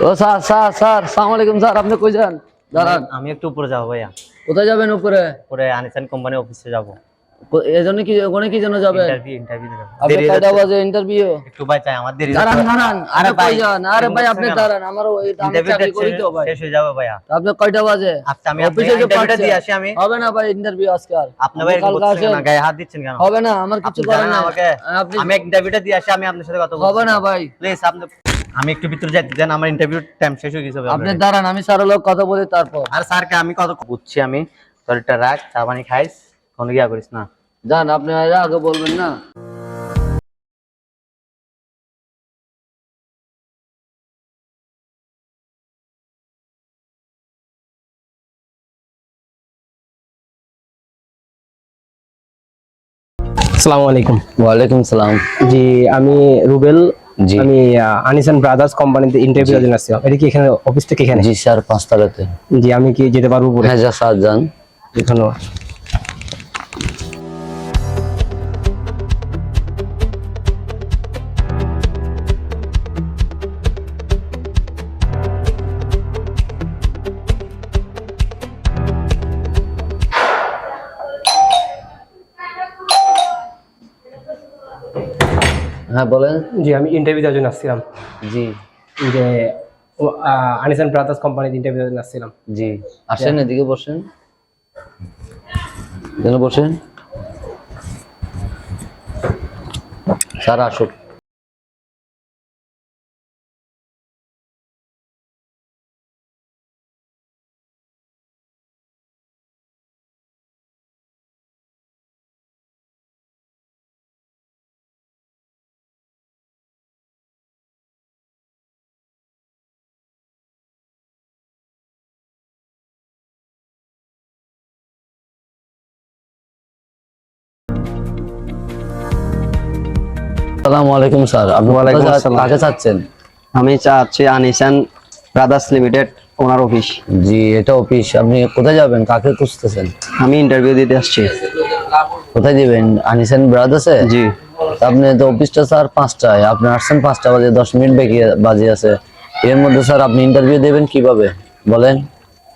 ও sir sir sir সালাম আলাইকুম sir আপনি কই যান? দাঁড়ান। আমি একটু উপরে যাব ভাইয়া। কোথায় যাবেন উপরে? উপরে আনিসান কোম্পানি অফিসে যাব। কো- এজন্য কি ওখানে কি জন্য যাবেন? ইন্টারভিউ ইন্টারভিউ আপনি কয়টা বাজে ইন্টারভিউ একটু ভাই চাই আমার দেরি দাঁড়ান দাঁড়ান আরে আরে ভাই ভাই যান? আরে ভাই আপনি দাঁড়ান আমার ওই আমি চাকরি করি তো ভাই। শেষ হয়ে যাবে ভাইয়া। আপনি কয়টা বাজে? আচ্ছা আমি অফিসে যে ইন্টারভিউটা দিয়ে আসি আমি। হবে না ভাই ইন্টারভিউ আজকে আর। আপনি ভাই বলছেন না গায়ে হাত দিচ্ছেন কেন? হবে না আমার কিছু করার আমাকে। আপনি আমি ইন্টারভিউটা দিয়ে আসি আমি আপনার সাথে কথা বলব হবে না ভাই। প্লিজ আপনি আমি একটু ভিতরে যাইতে দেন আমার ইন্টারভিউ টাইম শেষ হয়ে গেছে আপনি দাঁড়ান আমি স্যারের লোক কথা বলি তারপর। আর স্যারকে আমি কত বুঝছি আমি। শরীরটা রাখ চা পানি খাইস কোনো গিয়া করিস না। যান আপনি আগে বলবেন না। আসসালামু আলাইকুম। ওয়ালাইকুম সালাম। জি আমি রুবেল। আমি আনিসান ব্রাদার্স কোম্পানিতে ইন্টারভিউ জন্য আসছিলাম এটা কি এখানে অফিস থেকে এখানে? জি স্যার পাঁচতলাতে। জি আমি কি যেতে পারব পরে হ্যাঁ স্যার যান ধন্যবাদ। হ্যাঁ বলেন। জি আমি ইন্টারভিউ দেওয়ার জন্য আসছিলাম। জি। যে আনিসান ব্রাদার্স কোম্পানিতে ইন্টারভিউ দেওয়ার জন্য আসছিলাম। জি। আসেন এদিকে বসেন। যেন বসেন। স্যার আসুক। আসসালামু আলাইকুম স্যার। আপনি। কাকে চাচ্ছেন? আমি চাচ্ছি আনিসান ব্রাদার্স লিমিটেড ওনার অফিস। জি এটা অফিস। আপনি কোথায় যাবেন? কাকে খুঁজতেছেন? আমি ইন্টারভিউ দিতে আসছি। কোথায় দিবেন আনিসেন ব্রাদার্সে? জি। আপনি তো অফিসটা স্যার পাঁচটায়। আপনি আসছেন পাঁচটা বাজে দশ মিনিট বাকি বাজে আছে। এর মধ্যে স্যার আপনি ইন্টারভিউ দেবেন কীভাবে? বলেন।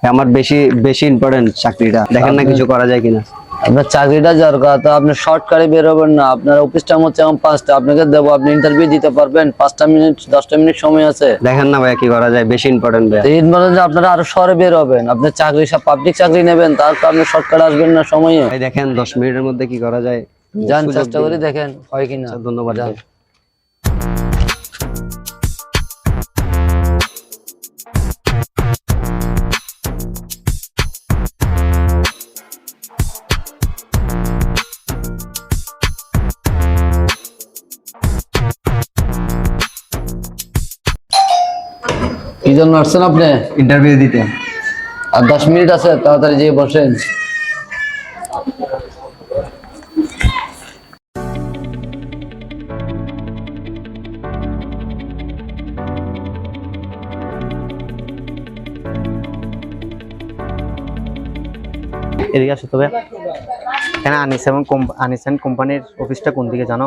আমার বেশি বেশি ইম্পর্টেন্ট চাকরিটা। দেখেন না কিছু করা যায় কিনা। আপনার চাকরিটা দরকার তো আপনি শর্টকাটে বেরোবেন না। আপনার অফিস টাইম হচ্ছে এখন পাঁচটা। আপনাকে দেবো আপনি ইন্টারভিউ দিতে পারবেন। পাঁচটা মিনিট দশটা মিনিট সময় আছে। দেখেন না ভাইয়া কি করা যায় বেশি ইম্পর্টেন্ট ইম্পর্টেন্ট আপনারা আরও শহরে বের হবেন আপনি চাকরি সব পাবলিক চাকরি নেবেন তার তো আপনি শর্টকাটে আসবেন না সময়ে। দেখেন দশ মিনিটের মধ্যে কি করা যায়? যান চেষ্টা করি করে দেখেন হয় কিনা। আচ্ছা, ধন্যবাদ ভাই। জন্য আসছেন আপনি? ইন্টারভিউ দিতে। আর দশ মিনিট আছে তাড়াতাড়ি যেয়ে বসেন। এদিকে আসো তবে। কেন আনিসান আনিসান কোম্পানির অফিসটা কোন দিকে জানো?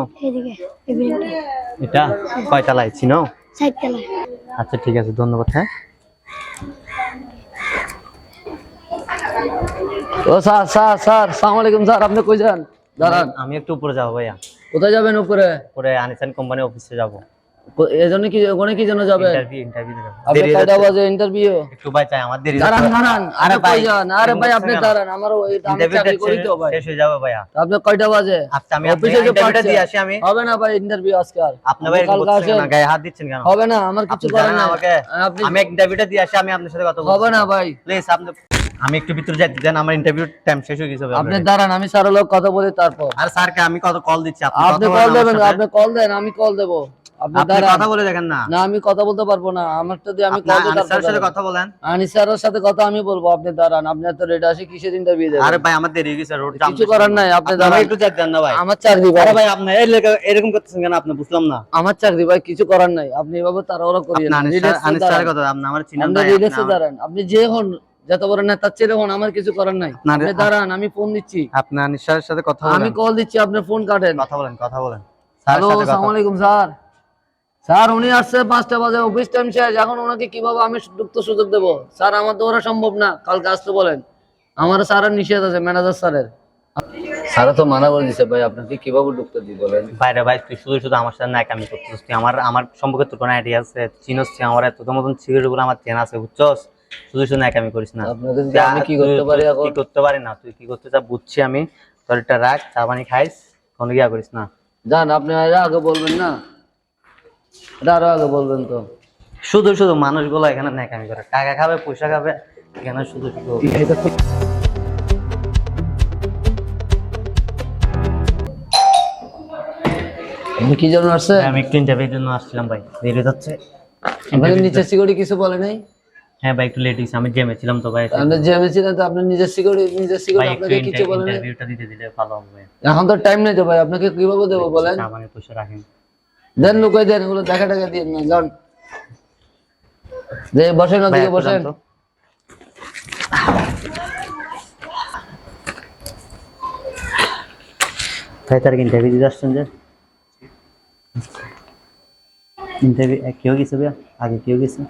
এটা কয়টা লাই চিনো? সাইড তলায় আচ্ছা ঠিক আছে ধন্যবাদ হ্যাঁ। ও স্যার স্যার স্যার সালাম আলাইকুম স্যার আপনি কই যান? দাঁড়ান। আমি একটু উপরে যাব ভাইয়া। কোথায় যাবেন উপরে? উপরে আনিসান কোম্পানি অফিসে যাব। এজন্য কি ওখানে কি জন্য যাবেন ইন্টারভিউ ইন্টারভিউ আপনি কয়টা বাজে ইন্টারভিউ একটু ভাই চাই আমার দেরি দাঁড়ান দাঁড়ান আরে ভাই ভাই যান আরে ভাই আপনি দাঁড়ান আমার ওই আমি চাকরি করি তো ভাই। শেষ হয়ে যাবে ভাইয়া। আপনি কয়টা বাজে? আচ্ছা আমি অফিসে যে। দিয়ে আসি আমি। হবে না ভাই ইন্টারভিউ আজকে আর। আপনি ভাই না গায়ে হাত দিচ্ছেন কেন? হবে না আমার কিছু করার নাই। আমাকে। আমি ইন্টারভিউটা দিয়ে আসি আমি আপনার সাথে কথা বলব হবে না ভাই। প্লিজ আপনি আমি একটু ভিতরে যাইতে দেন আমার ইন্টারভিউ টাইম শেষ হয়ে গেছে ভাই আপনি দাঁড়ান আমি স্যারের লোক কথা বলি তারপর। আর স্যারকে আমি কত কল দিচ্ছি আপনি কল দেবেন আপনি কল দেন আমি কল দেব। কথা বলে দেখেন না। না আমি কথা বলতে পারব না। আমার যদি আমি আপনি কল দিই আনিস স্যারের সাথে কথা বলেন। আনি সাথে কথা আমি বলব। আপনি দাঁড়ান আপনি এত রেট আসে কিসের ইন্টারভিউ দেবেন? আরে ভাই আমার দেরি হয়ে গেছে রোড জাম কিছু করার নাই আপনি দাঁড়ান। একটু যাইতে দেন না ভাই। আমার চাকরি ভাই। আরে ভাই আপনি এরকম করতেছেন কেন? আপনি বুঝলাম না। আমার চাকরি ভাই কিছু করার নাই। আপনি এভাবে তাড়াহুড়া করিয়েন আপনি আনিস স্যার- আনিস স্যারের কথা আপনি আমার চিনেন আপনি আপনি দাঁড়ান। আপনি যে হন যত বড় নেতার ছেলে হন আমার কিছু করার নাই। আপনি দাঁড়ান আমি ফোন দিচ্ছি। আপনি সাথে কথা আমি কল দিচ্ছি আপনি ফোন কাটেন। কথা বলেন কথা বলেন। হ্যালো আসসালামু আলাইকুম স্যার। স্যার উনি আসছে পাঁচটা বাজে অফিস টাইম শেষ। এখন ওনাকে কীভাবে আমি ঢুকতে সুযোগ দেবো? স্যার আমার তো ওরা সম্ভব না। কালকে আসতে বলেন। আমার স্যারের নিষেধ আছে ম্যানেজার স্যারের। স্যার তো মানা করে দিছে ভাই আপনাকে কীভাবে ঢুকতে দিই বলেন? বাইরে ভাই তুই শুধু শুধু আমার সাথে নাকামি করতেছিস তুই আমার আমার সম্পর্কে তোর কোনো আইডিয়া আছে? চিনস তুই আমার এত মতন আমার চেনা আছে বুঝছস? শুধু শুধু নাকামি করিস না। আমি কি করতে পারি এখন? কি করতে পারি না তুই কি করতে চা বুঝছি আমি। তোর এটা রাখ চা পানি খাইস কোনো গিয়া করিস না। যান আপনি আগে বলবেন না। এটা আরও আগে বলবেন তো। শুধু শুধু মানুষগুলো এখানে নাকামি করে। টাকা খাবে পয়সা খাবে এখানে শুধু শুধু। কি জন্য আসছেন আমি একটু ইন্টারভিউর জন্য আসছিলাম ভাই দেরি হচ্ছে আপনাকে নিচের সিকিউরিটি কিছু বলে নাই? হ্যাঁ ভাই একটু লেট হয়েছে আমি ছিলাম তো ভাই। তো নিজের সিকিউরিটি নিজের সিকিউরিটি আপনাকে কিছু বলে নাই? ইন্টারভিউটা দিতে দিলে ভালো হবে। এখন তো টাইম নেই তো ভাই আপনাকে কীভাবে দেবো বলেন? পয়সা রাখেন। দেন লুকাই দেন এগুলো দেখা টাকা দিয়ে না যান। যে বসেন ওদিকে বসেন। ভাই তার ইন্টারভিউ দিতে আসছেন যে? ইন্টারভিউ কেউ গেছে ভাইয়া? আগে কেউ গেছে?